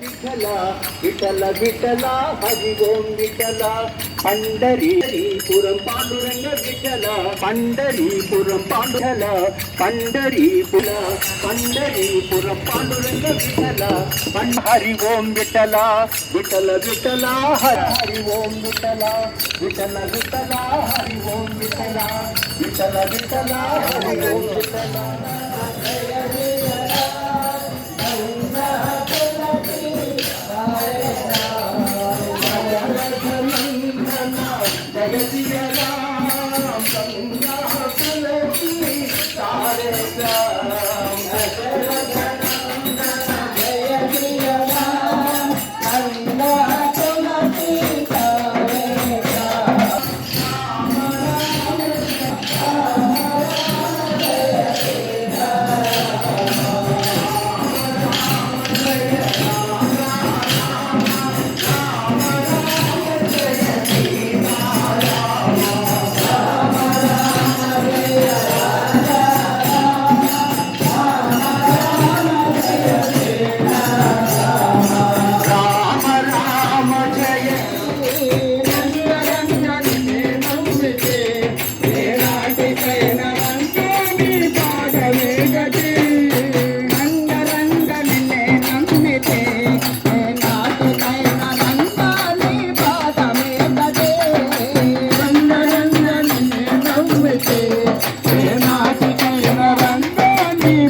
విఠల విఠల విఠల హరి ఓం విఠల. పండరీపురం పాండురంగ విఠల పండరీపురం పాండుల పండరీపుల పండరీపురం పాండురంగ విఠల. పం- హరి ఓం విఠల విఠల విఠల హరి ఓం విఠల. విఠల విఠల హరి ఓం విఠల. విఠల విఠల హరి ఓం విఠల. Let's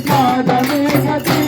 పాదమే గతి